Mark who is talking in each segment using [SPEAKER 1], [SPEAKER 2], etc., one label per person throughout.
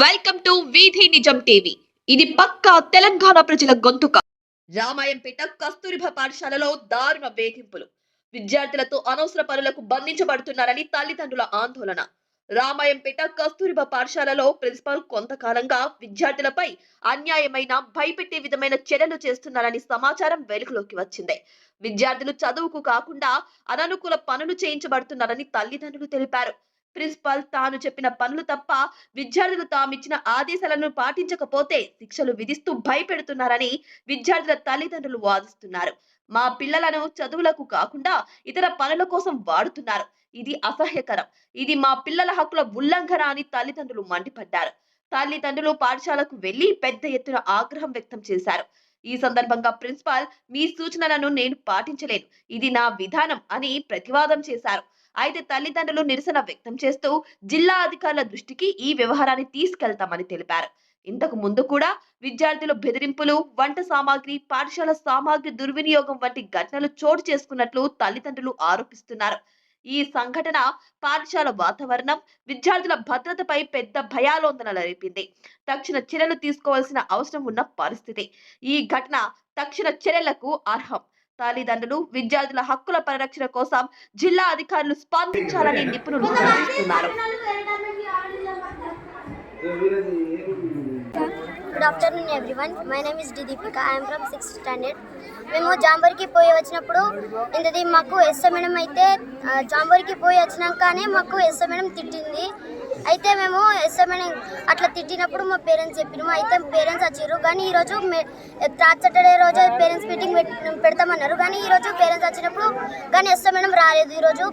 [SPEAKER 1] Welcome to వీధి నిజం TV. ఇది పక్కా తెలంగాణ ప్రజల గొంతుక. రామాయంపేట కస్తూరిబ పాఠశాలలో దారుణ వేధింపులు. విద్యార్థులతో అనవసర పనులకు బంధించబడుతున్నారని తల్లిదండ్రుల ఆందోళన. రామాయంపేట కస్తూరిబా పాఠశాలలో ప్రిన్సిపాల్ కొంతకాలంగా విద్యార్థులపై అన్యాయమైన భయపెట్టే విధమైన చర్యలు చేస్తున్నారని సమాచారం వెలుగులోకి వచ్చింది. విద్యార్థులు చదువుకు కాకుండా అననుకూల పనులు చేయించబడుతున్నారని తల్లిదండ్రులు తెలిపారు. ప్రిన్సిపాల్ తాను చెప్పిన పనులు తప్ప విద్యార్థులు తామిచ్చిన ఆదేశాలను పాటించకపోతే శిక్షలు విధిస్తూ భయపెడుతున్నారని విద్యార్థుల తల్లిదండ్రులు వాదిస్తున్నారు. మా పిల్లలను చదువులకు కాకుండా ఇతర పనుల కోసం వాడుతున్నారు. ఇది అసహ్యకరం. ఇది మా పిల్లల హక్కుల ఉల్లంఘన అని తల్లిదండ్రులు మండిపడ్డారు. తల్లిదండ్రులు పాఠశాలకు వెళ్ళి పెద్ద ఎత్తున ఆగ్రహం వ్యక్తం చేశారు. ఈ సందర్భంగా ప్రిన్సిపాల్ మీ సూచనలను నేను పాటించలేను. ఇది నా విధానం అని ప్రతివాదం చేశారు. అయితే తల్లిదండ్రులు నిరసన వ్యక్తం చేస్తూ జిల్లా అధికారుల దృష్టికి ఈ వ్యవహారాన్ని తీసుకెళ్తామని తెలిపారు. ఇంతకు ముందు కూడా విద్యార్థుల బెదిరింపులు వంట సామాగ్రి పాఠశాల సామాగ్రి దుర్వినియోగం వంటి ఘటనలు చోటు చేసుకున్నట్లు తల్లిదండ్రులు ఆరోపిస్తున్నారు. ఈ సంఘటన పాఠశాల వాతావరణం విద్యార్థుల భద్రతపై పెద్ద భయాలోందనలు రేపింది. తక్షణ చర్యలు తీసుకోవాల్సిన అవసరం ఉన్న పరిస్థితి. ఈ ఘటన తక్షణ చర్యలకు అర్హం. తల్లిదండ్రులు విద్యార్థుల హక్కుల పరిరక్షణ కోసం జిల్లా అధికారులు స్పందించాలని నిపుణులు సూచిస్తున్నారు
[SPEAKER 2] good afternoon everyone my name is D Deepika I'm from sixth standard మేము జాంబర్కి పోయి వచ్చినప్పుడు ఇంతది మాకు ఎస్ఏ మేడం అయితే జాంబర్కి పోయి వచ్చినాకనే మాకు ఎస్ఏ మేడం తిట్టింది. అయితే మేము మేడం అట్లా తిట్టినప్పుడు మా పేరెంట్స్ చెప్పినాము అయితే పేరెంట్స్ వచ్చారు కానీ ఈరోజు థర్డ్ సాటర్డే రోజు పేరెంట్స్ మీటింగ్ పెడతామన్నారు. కానీ ఈరోజు పేరెంట్స్ వచ్చినప్పుడు కానీ ఎస్ఏ మేడం రాలేదు. ఈరోజు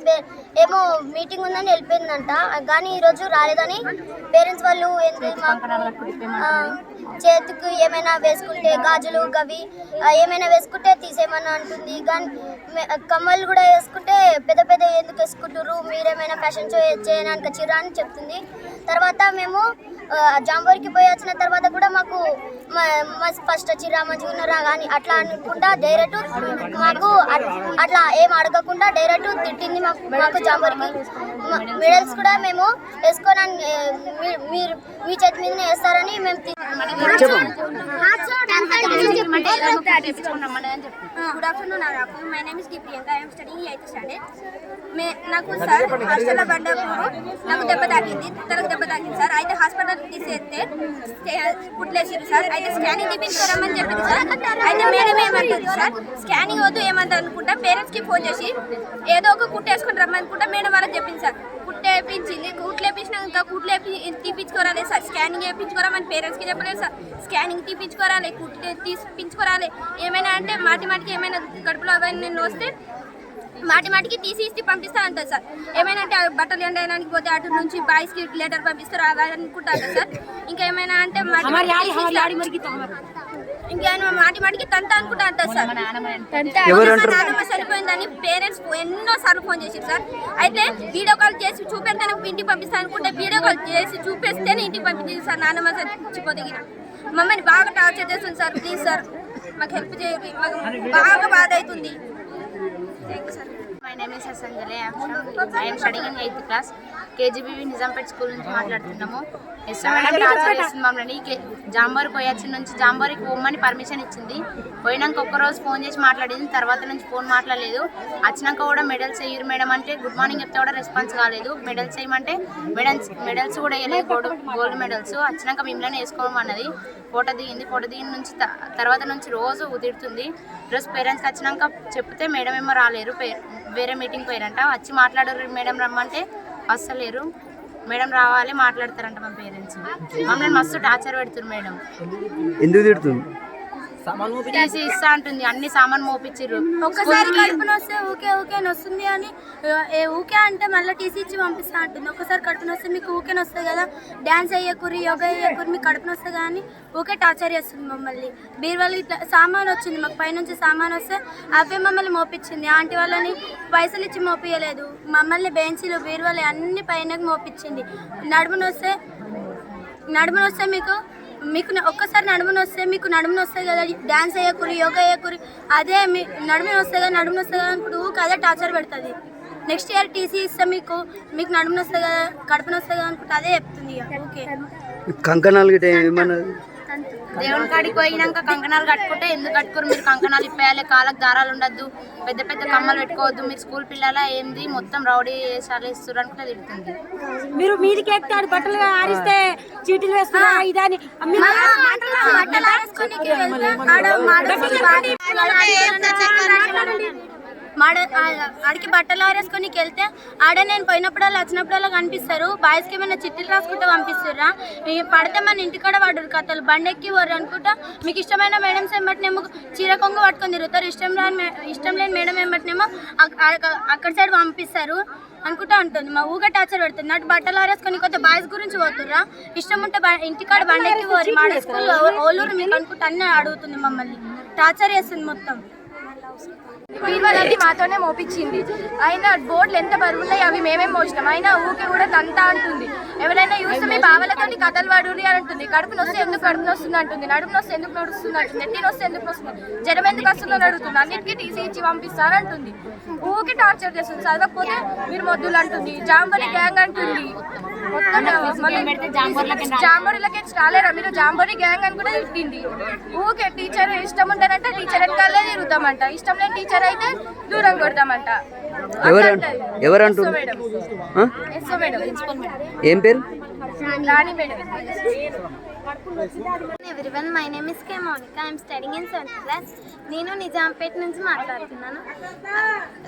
[SPEAKER 2] ఏమో మీటింగ్ ఉందని వెళ్ళిపోయిందంట. కానీ ఈరోజు రాలేదని పేరెంట్స్ వాళ్ళు చేతికి ఏమైనా వేసుకుంటే గాజులు గవి ఏమైనా వేసుకుంటే తీసేయమని అంటుంది. కానీ కమ్మలు కూడా వేసుకుంటే పెద్ద పెద్ద ఎందుకు వేసుకుంటారు మీరేమైనా ఫ్యాషన్ షో చేయడానికి చిరా అని చెప్తుంది. తర్వాత మేము జాంబూరికి జాంబోరికి పోయి వచ్చిన తర్వాత కూడా మాకు ఫస్ట్ చిరా మంచిగా ఉన్నారా కానీ అట్లా అనుకుంటా డైరెక్ట్ మాకు అట్లా ఏం అడగకుండా డైరెక్ట్ తిట్టింది మాకు మాకు జాంబోరికి. మెడల్స్ కూడా మేము వేసుకోనని మీ- మీరు మీ చేతి మీదనే వేస్తారని మేము తి-
[SPEAKER 3] good afternoon ఆరాపు my name is D Priyanka I'm studying eighth standard మే నాకు సార్ హాస్టల్లో పడ్డప్పుడు నాకు దెబ్బ తాకింది తలకు దెబ్బ తాకింది సార్. అయితే హాస్పిటల్ తీసేస్తే పుట్లేసారు సార్. అయితే స్కానింగ్ తీపించుకోరమ్మని చెప్పింది సార్. అయితే మేడం ఏమంటుంది సార్? స్కానింగ్ వద్దు ఏమంటుంది అనుకుంటా పేరెంట్స్కి ఫోన్ చేసి ఏదో ఒక కుట్టు వేసుకుని రమ్మనుకుంటా మేడం వాళ్ళకి చెప్పింది సార్. కుట్టు వేపించింది. కుట్లు వేపించినాక కుట్లు వేపి తీపించుకోరాలి సార్ స్కానింగ్ వేపించుకోరామని పేరెంట్స్కి చెప్పలేదు సార్ స్కానింగ్ తీపించుకోరాలి కుట్లు తీపించుకోరాలి ఏమైనా అంటే మాటి మాటికి ఏమైనా కడుపులో అవన్నీ వస్తే మాటి మాటికి తీసి ఇస్తే పంపిస్తా అంటారు సార్. ఏమైనా అంటే బట్టలు ఎండడానికి పోతే అటు నుంచి బాయ్స్కి లెటర్ పంపిస్తారు అవి అనుకుంటారు సార్. ఇంకా ఏమైనా అంటే ఇంకేమైనా మాటి మాటికి తంత అనుకుంటా అంటారు సార్. నాన్నమ్మ చనిపోయిందని పేరెంట్స్ ఎన్నో సార్లు ఫోన్ చేశారు సార్. అయితే వీడియో కాల్ చేసి చూపెడితేనే ఇంటికి పంపిస్తాను అనుకుంటే వీడియో కాల్ చేసి చూపిస్తేనే ఇంటికి పంపించింది సార్ నాన్నమ్మ చచ్చిపోతే. మమ్మల్ని బాగా టార్చర్ చేస్తుంది సార్ ప్లీజ్ సార్. మాకు హెల్ప్ చేయండి మాకు బాగా బాధ అవుతుంది.
[SPEAKER 4] My name is Sanjale I'm studying in eighth class KGBV Nizampet school నుంచి మాట్లాడుతున్నాము. మమ్మల్ని జాంబారు పోయొచ్చిన నుంచి జాంబారికి పోమని పర్మిషన్ ఇచ్చింది. పోయినాక ఒక్కరోజు ఫోన్ చేసి మాట్లాడింది. తర్వాత నుంచి ఫోన్ మాట్లాడలేదు. వచ్చినాక కూడా మెడల్స్ వేయరు మేడం అంటే గుడ్ మార్నింగ్ చెప్తే కూడా రెస్పాన్స్ కాలేదు. మెడల్స్ వేయమంటే మెడల్స్ మెడల్స్ కూడా వేయలేదు. గోల్డ్ గోల్డ్ మెడల్స్ వచ్చినాక మిమ్మల్ని వేసుకోమన్నది. ఫోటో దిగింది. ఫోటో దిగిన నుంచి తర్వాత నుంచి రోజు ఉదిరుతుంది. ఈరోజు పేరెంట్స్కి వచ్చినాక చెప్తే మేడం ఏమో రాలేరు. వేరే మీటింగ్ పోయారంట. వచ్చి మాట్లాడరు మేడం రమ్మంటే వస్తలేరు మేడం రావాలి మాట్లాడతారంట మా పేరెంట్స్ మమ్మల్ని మస్తు టార్చర్ పెడుతున్నారు మేడం.
[SPEAKER 5] ఎందుకు తిడుతుంది
[SPEAKER 4] ఇస్తా అంటుంది. అన్ని సామాన్ మోపించిర్రు
[SPEAKER 3] ఒక్కసారి కడుపున వస్తే ఊకే ఊకే వస్తుంది అని ఏ ఊకే అంటే మళ్ళీ టీసీ ఇచ్చి పంపిస్తా అంటుంది. ఒక్కసారి కడుపున వస్తే మీకు ఊకే వస్తుంది కదా. డ్యాన్స్ అయ్యకూరి యోగా అయ్యకూరి మీకు కడుపున వస్తుంది కానీ ఊకే టార్చర్ చేస్తుంది మమ్మల్ని. బీరువాళ్ళు ఇట్లా సామాన్ వచ్చింది మాకు పైనుంచి సామాన్ వస్తే అవే మమ్మల్ని మోపించింది ఆంటీ వాళ్ళని పైసలు ఇచ్చి మోపియలేదు మమ్మల్ని బెంచీలు బీరువాళ్ళు అన్ని పైన మోపించింది నడుమున వస్తే నడుమున వస్తే మీకు మీకు ఒక్కసారి నడుమున వస్తే మీకు నడుమున వస్తాయి కదా డ్యాన్స్ వేయకూరి యోగా వేయకూరి అదే మీ నడుమున వస్తాయి కదా నడుమున వస్తుంది కదా అనుకుంటూ అదే టార్చర్ పెడుతుంది.
[SPEAKER 6] నెక్స్ట్ ఇయర్ టీసీ ఇస్తే మీకు మీకు నడుమున వస్తుంది కదా కడుపున వస్తుంది కదా అనుకుంటే అదే చెప్తుంది ఇక. ఓకే
[SPEAKER 5] కంకణాలు ఏమన్నది
[SPEAKER 4] దేవుని కాడికి పోయినాక కంకణాలు కట్టుకుంటే ఎందుకు కట్టుకోరు? మీరు కంకణాలు ఇప్పేయాలి కాళ్ళకి దారాలు ఉండద్దు పెద్ద పెద్ద కమ్మలు పెట్టుకోవద్దు మీరు స్కూల్ పిల్లల ఏంది? మొత్తం రౌడీ ఇస్తారు అనుకుంటే తిడుతుంది.
[SPEAKER 7] మీరు మీదికి ఎక్కాడు బట్టలు ఆరిస్తే చీటీలు వేస్తున్నా ఇదని మీరు
[SPEAKER 6] బట్టలు ఆరేసుకొని ఆడ మాడ ఆడికి బట్టలు ఆరేసుకొని వెళ్తే ఆడ నేను పోయినప్పుడల్లా వచ్చినప్పుడల్లా కనిపిస్తారు. బాయ్స్కి ఏమైనా చిట్టీలు రాసుకుంటే పంపిస్తుర్రా? పడితే మన ఇంటికాడ వాడు కథలు. బండి ఎక్కి వారు అనుకుంటా. మీకు ఇష్టమైన మేడమ్స్ ఏమంటేనేమో చీర కొంగు పట్టుకొని తిరుగుతారు. ఇష్టం రాని ఇష్టం లేని మేడం ఏమంటేనేమో అక్- అక్క- అక్కడ సైడ్ పంపిస్తారు అనుకుంటా ఉంటుంది. మా ఊగా టార్చర్ పెడుతుంది. అటు బట్టలు ఆరేసుకొని కొత్త బాయ్స్ గురించి పోతుర్రా? ఇష్టం ఉంటే ఇంటికాడ బండి ఎక్కి పోరి మా స్కూల్లో ఓలూరు మీకు అనుకుంటా అన్నీ అడుగుతుంది మమ్మల్ని. టార్చర్ చేస్తుంది మొత్తం.
[SPEAKER 8] బీరువాలన్నీ మాతోనే మోపించింది. అయినా బోర్డులు ఎంత బరువున్నాయి అవి మేమేం మోసినాం. అయినా ఊకే కూడా తంతా అంటుంది. ఎవరైనా చూస్తే మీ బావలతో కథలు పడురి అని అంటుంది. కడుపు నొస్తే ఎందుకు కడుపు నొస్తుంది అంటుంది. నడుపు నొస్తే ఎందుకు నడుస్తుంది అంటుంది. నెట్టి నొస్తే ఎందుకు నొస్తుంది? జ్వరం ఎందుకు వస్తుందని అడుగుతుంది. అన్నిటికీ టీసీ ఇచ్చి పంపిస్తారు అంటుంది. ఊకే టార్చర్ చేస్తుంది. చదవకపోతే మీరు మొద్దులు అంటుంది. జాంబలి గ్యాంగ్ అంటుంది. జాంబోరీలకి రాలేరా మీరు జాంబోరీ గ్యాంగ్ అని కూడా తిట్టింది. ఊకే టీచర్ ఇష్టం ఉందనంటే టీచర్ వెనకాలే తిరుగుతామంట. ఇష్టం లేని టీచర్ అయితే దూరం కొడతామంట.
[SPEAKER 5] ఎవరు ఏం పేరు?
[SPEAKER 8] Rani madam.
[SPEAKER 9] Everyone my name is K Mounika I'm studying in seventh class నేను నిజాంపేట నుంచి మాట్లాడుతున్నాను.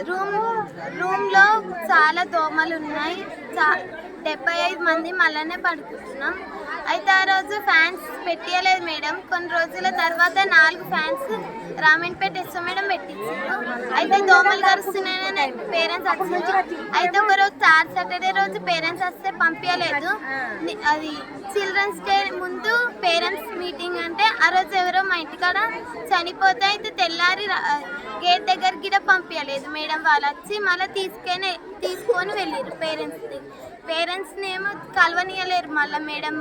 [SPEAKER 9] రూమ్ రూమ్లో చాలా దోమలు ఉన్నాయి. చా డెబ్బై ఐదు మంది మళ్ళనే పడుకుంటున్నాం. అయితే ఆ రోజు ఫ్యాన్స్ పెట్టలేదు మేడం. కొన్ని రోజుల తర్వాత నాలుగు ఫ్యాన్స్ రామేణపేట ఎస్ఓ మేడం పెట్టించారు. అయితే దోమలు కరుస్తున్నాయని పేరెంట్స్ వచ్చి అయితే ఒక రోజు థర్డ్ సాటర్డే రోజు పేరెంట్స్ వస్తే పంపించలేదు. అది చిల్డ్రన్స్ డే ముందు పేరెంట్స్ మీటింగ్ అంటే ఆ రోజు ఎవరో మా ఇంటికాడ చనిపోతే అయితే తెల్లారి గేట్ దగ్గర కూడా పంపించలేదు. మేడం వాళ్ళు వచ్చి మళ్ళీ తీసుకొని తీసుకొని వెళ్ళారు పేరెంట్స్ని. పేరెంట్స్ని ఏమో కలవనీయలేరు మళ్ళీ మేడం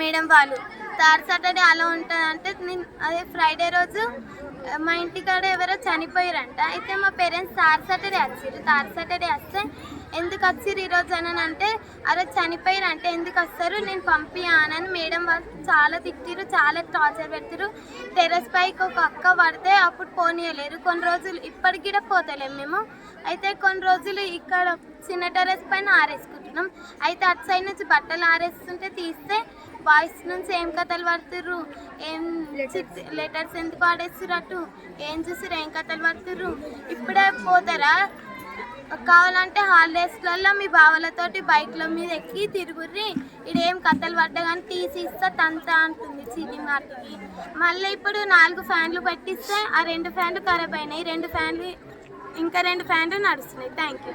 [SPEAKER 9] మేడం వాళ్ళు. థర్డ్ సాటర్డే అలా ఉంటుందంటే నేను అదే ఫ్రైడే రోజు మా మా ఇంటికాడ ఎవరో చనిపోయారంట. అయితే మా పేరెంట్స్ థర్డ్ సాటర్డే వచ్చారు థర్డ్ సాటర్డే వస్తే ఎందుకు వచ్చారు ఈరోజు అని అంటే అరే చనిపోయారు అంటే ఎందుకు వస్తారు నేను పంపియానని మేడం వాళ్ళు చాలా తిట్టిరు చాలా టార్చర్ పెడతారు టెర్రస్ పైకి ఒక అక్క పడితే అప్పుడు పోనీయలేరు. కొన్ని రోజులు ఇప్పటికి కూడా పోతలేము మేము. అయితే కొన్ని రోజులు ఇక్కడ చిన్న టెర్రస్ పైన ఆరేసుకుంటున్నాం. అయితే అటు సైడ్ నుంచి బట్టలు ఆరేస్తుంటే తీస్తే బాయ్స్ నుంచి ఏం కథలు పడుతుర్రు? ఏం లెటర్స్ ఎందుకు ఆడేస్తుర్రు అటు? ఏం చూసిర్రు? ఏం కథలు పడుతుర్రు? ఇప్పుడే పోతారా? కావాలంటే హాలిడేస్లలో మీ బావలతోటి బైక్ల మీద ఎక్కి తిరుగుర్రి. ఇడేం కథలు పడ్డా కానీ తీసి ఇస్తా తంత అంటుంది చీటి మాటకి. మళ్ళీ ఇప్పుడు నాలుగు ఫ్యాన్లు పెట్టిస్తే ఆ రెండు ఫ్యాన్లు ఖరాబ్ అయినాయి. రెండు ఫ్యాన్లు ఇంకా రెండు ఫ్యాన్లు నడుస్తున్నాయి. Thank you